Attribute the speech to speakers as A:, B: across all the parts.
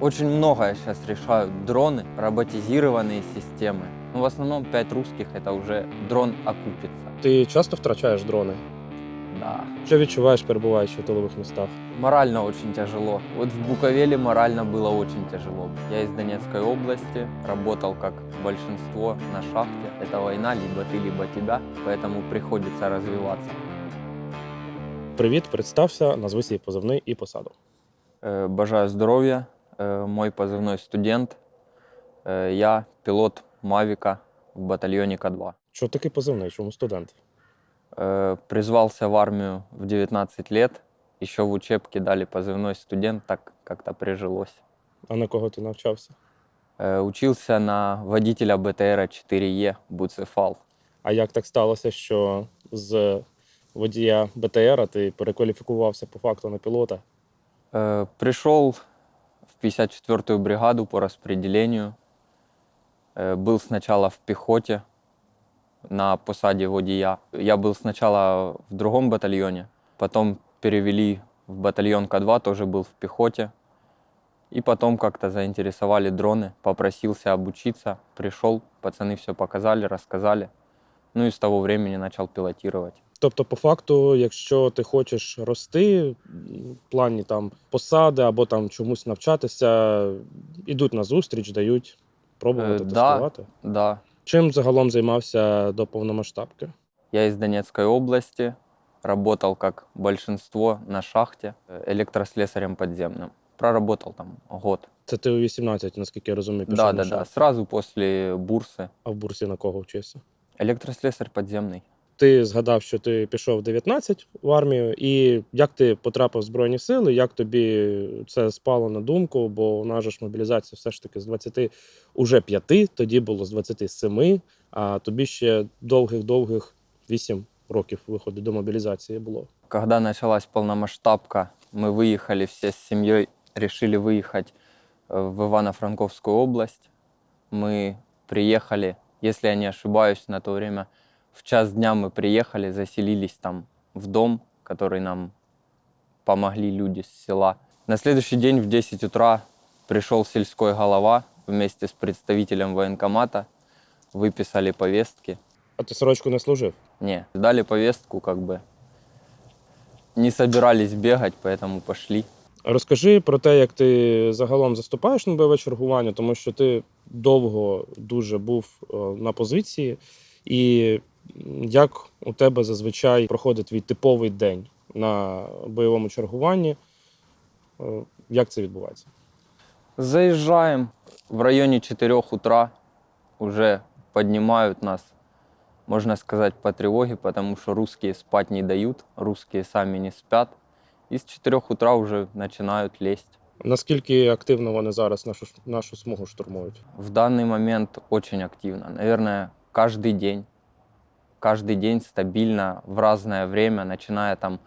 A: Очень многое сейчас решают дроны, роботизированные системы. Ну, в основном 5 русских это уже дрон окупится.
B: Ти часто втрачаєш дрони?
A: Да.
B: Що відчуваєш, перебуваючи в тилових містах?
A: Морально очень тяжело. Вот в Буковеле морально было очень тяжело. Я из Донецкой области, работал как большинство на шахте. Это война, либо ты, либо тебя, поэтому приходится развиваться.
B: Привіт, представся, назви свій позивний і посаду.
A: Э, Бажаю здоровья. Э, Мой позывной студент. Э, Я пилот Мавика в батальоне К2.
B: Що такий позивний? Чому студент?
A: Э, Призвался в армию в 19 лет. Еще в учебке дали позывной студент, так как-то прижилось.
B: А на кого ти навчався?
A: Э, Учился на водителя БТРа 4Е Буцефал.
B: А як так сталося, що з водія БТРа ти перекваліфікувався по факту на пілота?
A: Э, Пришел в 54-ю бригаду по распределению. Э, Был сначала в пехоте на посаде водия. Я был сначала в другом батальоне, потом перевели в батальон К2, тоже был в пехоте. И потом как-то заинтересовали дроны, попросился обучиться, пришел, пацаны все показали, рассказали. Ну и с того времени начал пилотировать.
B: Тобто, по факту, якщо ти хочеш рости м, в плані там посади або там чомусь навчатися, ідуть на зустріч, дають пробувати
A: Е, да.
B: тестувати.
A: Да,
B: Чим загалом займався до повномасштабки?
A: Я из Донецкой области, работал, как большинство, на шахте э, электрослесарем подземным. Проработал там год.
B: Це ти у 18, наскільки я розумію, пішов
A: Да,
B: на
A: да, да.
B: шахту.
A: Сразу после бурсы.
B: А в бурсі на кого вчився?
A: Электрослесарь подземный.
B: Ти згадав, що ти пішов в 19 в армію, і як ти потрапив в Збройні Сили, як тобі це спало на думку? Бо у нас же ж мобілізація все ж таки з 20 уже 5, тоді було з 27, а тобі ще довгих-довгих 8 років виходу до мобілізації було.
A: Когда началась полномасштабка, мы выехали все с семьей, решили выехать э, в Ивано-Франковскую область. Мы приехали, если я не ошибаюсь, на то время в час дня мы приехали, заселились там в дом, который нам помогли люди с села. На следующий день в 10 утра пришел сельской голова вместе с представителем военкомата, выписали повестки.
B: А ти сорочку не служив?
A: Не, дали повестку, как бы не собирались бегать, поэтому пошли.
B: Розкажи про те, як ти загалом заступаєш на бойове чергування, тому що ти довго дуже був е, на позиції, і м, як у тебе зазвичай проходить твій типовий день на бойовому чергуванні? Е, Як це відбувається?
A: Заезжаем в районе 4 утра, уже поднимают нас, можно сказать, по тревоге, потому что русские спать не дают, русские сами не спят. И с 4 утра уже начинают лезть.
B: Наскільки активно вони зараз нашу нашу смугу штурмують?
A: В данный момент очень активно. Наверное, каждый день Каждый день стабильно, в разное время, начиная там,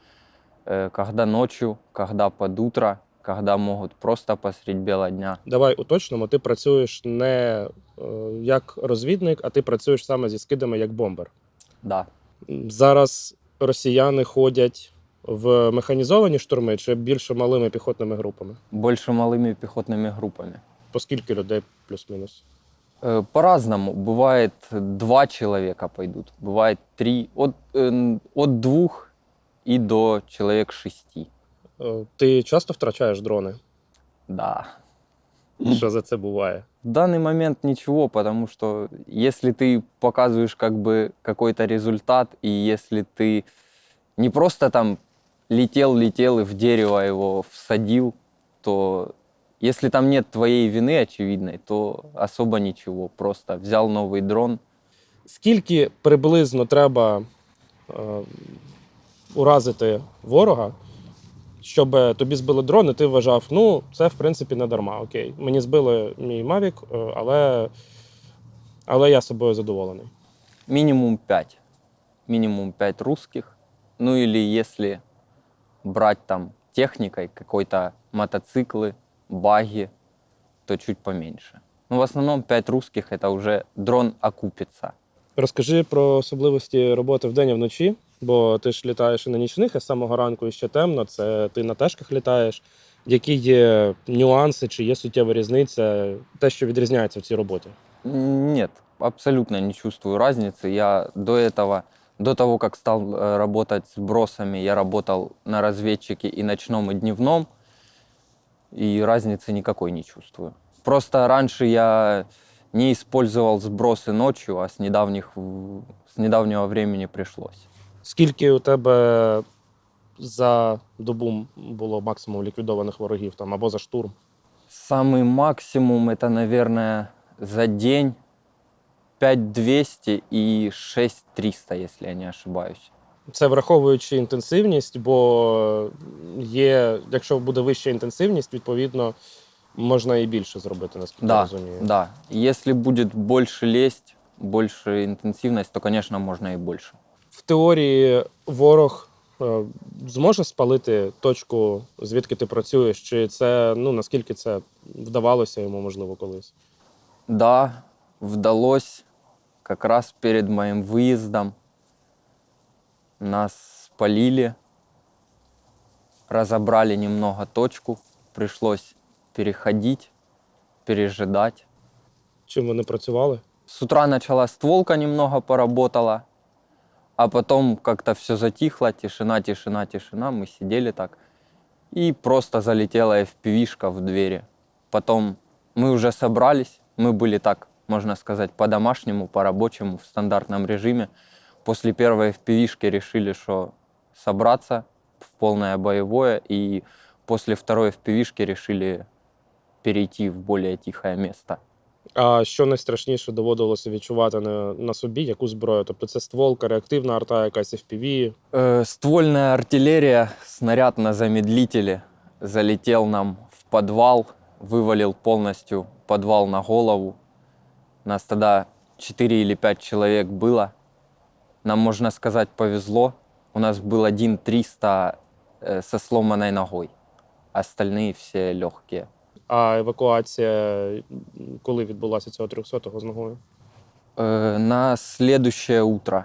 A: э, когда ночью, когда под утро, когда могут просто посредь бела дня.
B: Давай уточнимо, ти працюєш не е, як розвідник, а ти працюєш саме зі скидами як бомбер.
A: Да.
B: Зараз росіяни ходять в механізовані штурми чи більше малими піхотними групами?
A: Больше малыми пехотными группами.
B: По скільки людей плюс-мінус?
A: Э, По-разному. Бывает два человека пойдут, бывает три, от, э, от двух и до человек шести.
B: Е, Ти часто втрачаєш дрони?
A: Да.
B: Що за це буває?
A: В данный момент ничего, потому что если ты показываешь как бы какой-то результат, и если ты не просто там летел, летел и в дерево его всадил, то если там нет твоей вины очевидной, то особо ничего. Просто взял новый дрон,
B: Скільки приблизно треба е, уразити ворога, щоб тобі збили дрон, і ти вважав, ну, це в принципі не дарма. Окей, мені збили мій Mavic, е, але, але я собою задоволений.
A: минимум 5. Минимум 5 русских. Ну или если брать там техникой какой-то мотоциклы, баги, то чуть поменьше. Ну, в основном 5 русских это уже дрон окупится.
B: Розкажи про особливості роботи вдень і вночі, бо ти ж літаєш і на нічних, а з самого ранку і ще темно. Це ти на тежках літаєш. Які є нюанси, чи є суттєва різниця, те, що відрізняється в цій роботі?
A: Нет, абсолютно не чувствую разницы. Я до этого, до того, как стал э, работать с бросами, я работал на разведчике и ночном, и дневном, и разницы никакой не чувствую. Просто раньше я не использовал сбросы ночью, а с, недавних, в- с недавнего времени пришлось.
B: Скільки у тебе за добу було максимум ліквідованих ворогів там або за штурм?
A: Самый максимум это, наверное, за день 5200 и 6300, если я не ошибаюсь.
B: Це враховуючи інтенсивність, бо є, якщо буде вища інтенсивність, відповідно можна і більше зробити, наскільки я
A: Да,
B: розумію.
A: да. Если будет больше лезть, больше интенсивность, то, конечно, можно и больше.
B: В теорії ворог е, зможе спалити точку, звідки ти працюєш, чи це ну наскільки це вдавалося йому, можливо, колись?
A: Да, вдалось как раз перед моим выездом. Нас спалили, разобрали немного точку, пришлось переходить, пережидать.
B: Чим вони працювали?
A: С утра начала стволка немного поработала, а потом как-то все затихло, тишина, тишина, тишина. Мы сидели так. И просто залетела FPV-шка в двери. Потом мы уже собрались, мы были так, можно сказать, по-домашнему, по-рабочему, в стандартном режиме После первой FPV-шки решили, что собраться в полное боевое, и после второй FPV-шки решили перейти в более тихое место.
B: А що найстрашніше доводилося відчувати на, на собі, яку зброю? Тобто це стволка, реактивна арта, якась FPV.
A: Э, ствольная артиллерия, снаряд на замедлителе залетел нам в подвал, вывалил полностью подвал на голову. Нас тогда 4 или 5 человек было. Нам, можно сказать, повезло. У нас был один 300 э, со сломанной ногой. Остальные все легкие.
B: А евакуація, м, коли відбулася цього 300-го з ногою?
A: Э, на следующее утро.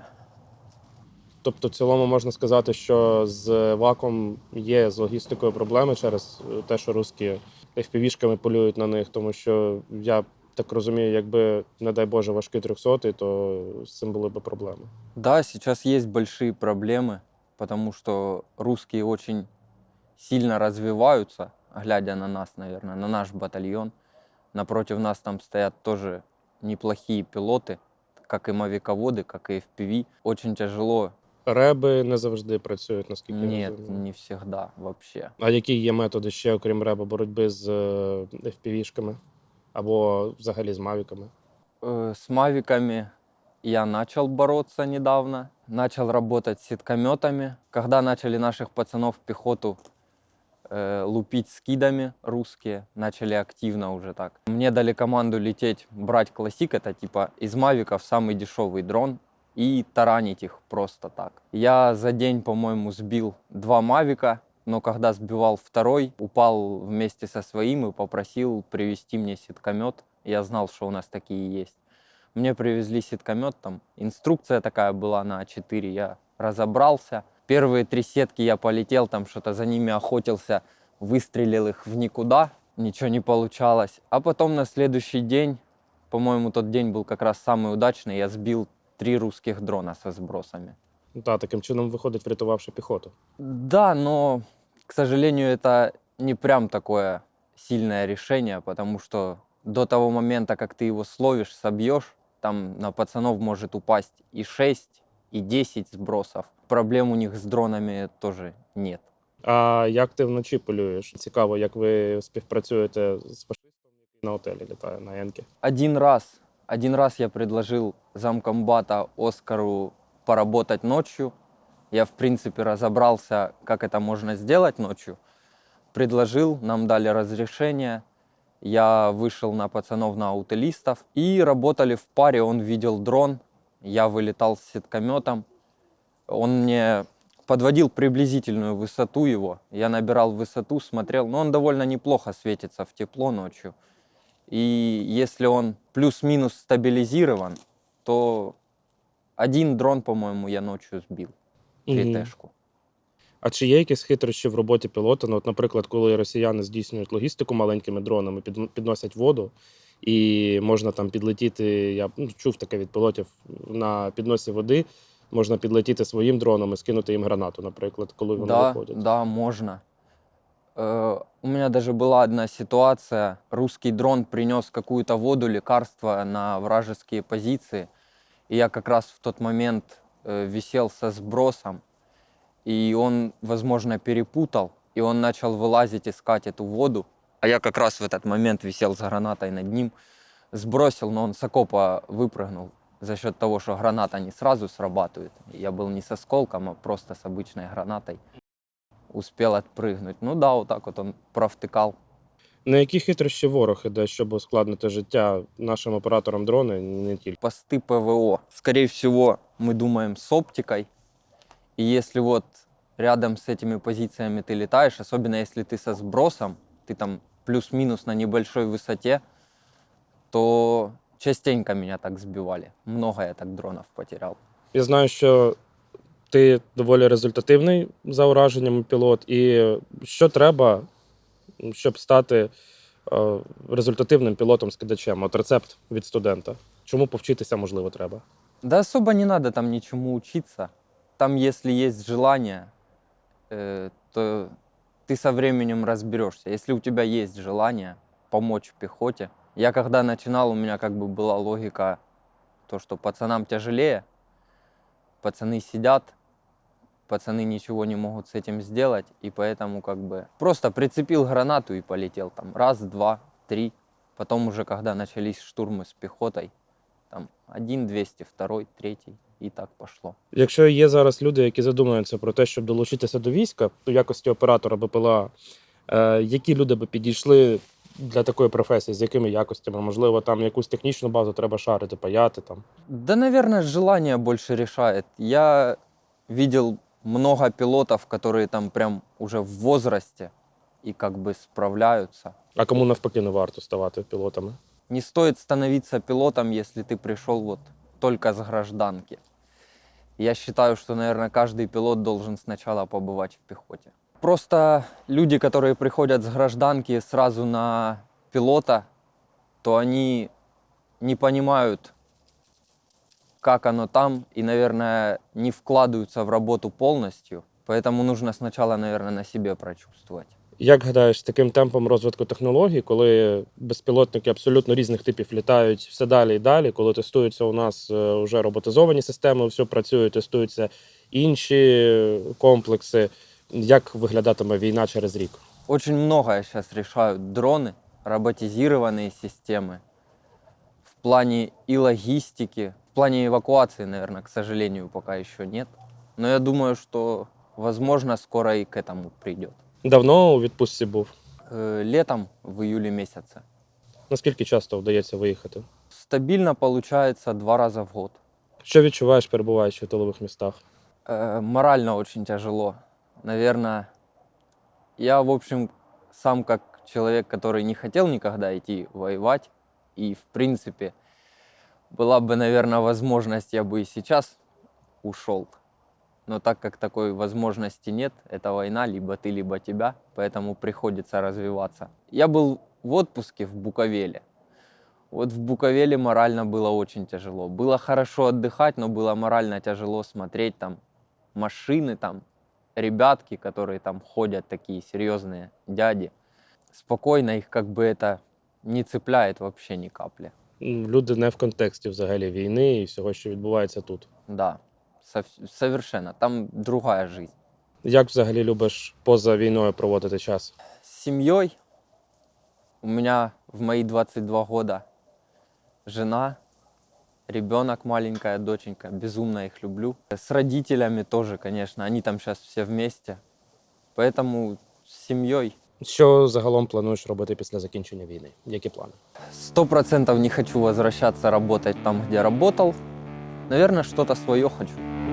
B: Тобто, в цілому можна сказати, що з ваком є з логістикою проблеми через е, те, що русські FPV-шками полюють на них, тому що я так розумію, якби, не дай Боже, важкий 300 то з цим були б проблеми.
A: Да, сейчас есть большие проблемы, потому что русские очень сильно развиваются, глядя на нас, наверное, на наш батальон. Напротив нас там стоят тоже неплохие пилоты, как и мавиководы, как и FPV. Очень тяжело.
B: Реби не завжди працюють, наскільки я
A: Нет,
B: розумію.
A: не всегда вообще.
B: А які є методи ще, окрім реба, боротьби з е, FPV-шками Або взагалі з мавіками?
A: С мавиками я начал бороться недавно, начал работать сеткометами. Когда начали наших пацанов пехоту э, лупить скидами русские, начали активно уже так. Мне дали команду лететь, брать классик, это типа из мавиков самый дешевый дрон, и таранить их просто так. Я за день, по-моему, сбил два мавика, но когда сбивал второй, упал вместе со своим и попросил привезти мне сеткомет. Я знал, что у нас такие есть. Мне привезли сеткомет, там инструкция такая была на А4, я разобрался. Первые три сетки я полетел, там что-то за ними охотился, выстрелил их в никуда, ничего не получалось. А потом на следующий день, по-моему, тот день был как раз самый удачный, я сбил три русских дрона со сбросами.
B: Та, таким чином виходить, врятувавши піхоту.
A: Да, но, к сожалению, это не прям такое сильное решение, потому что до того момента, как ты его словишь, собьешь, там на пацанов может упасть и 6, и 10 сбросов. Проблем у них с дронами тоже нет.
B: А як ти вночі полюєш? Цікаво, як ви співпрацюєте з фашистом, який на отелі літає на Янки.
A: Один раз, один раз я предложил замкомбата Оскару поработать ночью. Я, в принципе, разобрался, как это можно сделать ночью. Предложил, нам дали разрешение. Я вышел на пацанов, на аутелистов. И работали в паре. Он видел дрон, я вылетал с сеткометом. Он мне подводил приблизительную высоту его. Я набирал высоту, смотрел. Но он довольно неплохо светится в тепло ночью. И если он плюс-минус стабилизирован, то один дрон, по-моему, я ночью сбил.
B: Мгм.
A: 3Т-шку.
B: А чи є якісь хитрощі в роботі пілота? Ну, от, наприклад, коли росіяни здійснюють логістику маленькими дронами, під, підносять воду, і можна там підлетіти. Я ну, чув таке від пілотів на підносі води. Можна підлетіти своїм дроном і скинути їм гранату, наприклад, коли вони
A: Да,
B: виходять.
A: да, можно. Э, У меня даже была одна ситуация. Русский дрон принес какую-то воду, лекарство на вражеские позиции. И я как раз в тот момент э, висел со сбросом. И он, возможно, перепутал. И он начал вылазить, искать эту воду. А я как раз в этот момент висел с гранатой над ним. Сбросил, но он с окопа выпрыгнул за счет того, что граната не сразу срабатывает. Я был не с осколком, а просто с обычной гранатой. Успел отпрыгнуть. Ну да, вот так вот он провтыкал.
B: На які хитрощі ворог іде, щоб ускладнити життя нашим операторам дрона, і не тільки.
A: Посты ПВО. Скорее всего, мы думаем с оптикой. И если вот рядом с этими позициями ты летаешь, особенно если ты со сбросом, ты там плюс-минус на небольшой высоте, то частенько меня так сбивали. Много я так дронов потерял.
B: Я знаю, що ти доволі результативний за ураженнями пілот, і що треба, щоб стати результативним пілотом-скидачем? От рецепт від студента. Чому повчитися, можливо, треба?
A: Да особо не надо там ничему учиться. Там, если есть желание, э, то ты со временем разберешься. Если у тебя есть желание помочь в пехоте. Я когда начинал, у меня как бы была логика, то, что пацанам тяжелее, пацаны сидят, пацаны ничего не могут с этим сделать, и поэтому как бы просто прицепил гранату и полетел там раз, два, три. Потом уже, когда начались штурмы с пехотой, там один 200, второй, третий, і так пошло.
B: Якщо є зараз люди, які задумуються про те, щоб долучитися до війська у якості оператора БПЛА, е, які люди би підійшли для такої професії, з якими якостями? Можливо, там якусь технічну базу треба шарити, паяти там.
A: Да, наверное, желание больше решает. Я видел много пилотов, которые там прям уже в возрасте и как бы справляются.
B: А кому навпаки не варто ставати пілотами?
A: Не стоит становиться пилотом, если ты пришел вот только с гражданки. Я считаю, что, наверное, каждый пилот должен сначала побывать в пехоте. Просто люди, которые приходят с гражданки сразу на пилота, то они не понимают, как оно там, и, наверное, не вкладываются в работу полностью. Поэтому нужно сначала, наверное, на себе прочувствовать.
B: Як гадаєш, з таким темпом розвитку технологій, коли безпілотники абсолютно різних типів літають все далі і далі, коли тестуються у нас е, вже роботизовані системи, все працює, тестуються інші комплекси, як виглядатиме війна через рік?
A: Очень многое сейчас решают дроны, роботизированные системы. В плане и логистики, в плане эвакуации, наверное, к сожалению, пока еще нет. Но я думаю, что, возможно, скоро и к этому придет.
B: Давно у відпустці був.
A: Э, Летом, в июле месяце.
B: Наскільки часто вдається виїхати?
A: Стабильно получается два раза в год.
B: Що відчуваєш, перебуваючи в тилових містах?
A: Э, Морально очень тяжело. Наверное, я, в общем, сам как человек, который не хотел никогда идти воевать, и, в принципе, была бы, наверное, возможность, я бы и сейчас ушел. Но так как такой возможности нет, это война, либо ты, либо тебя, поэтому приходится развиваться. Я был в отпуске в Буковеле. Вот в Буковеле морально было очень тяжело. Было хорошо отдыхать, но было морально тяжело смотреть там машины, там ребятки, которые там ходят, такие серьезные дяди. Спокойно их как бы это не цепляет вообще ни капли.
B: Люди не в контексті взагалі війни і всього, що відбувається тут.
A: Да, совершенно. Там другая жизнь.
B: Як взагалі любиш поза війною проводити час?
A: С семьей у меня в мои 22 года жена, ребенок маленькая, доченька, безумно их люблю. С родителями тоже, конечно, они там сейчас все вместе. Поэтому с семьей
B: Що загалом плануєш робити після закінчення війни? Які плани?
A: сто процентов не хочу возвращаться работать там, где работал. Наверное, что-то свое хочу.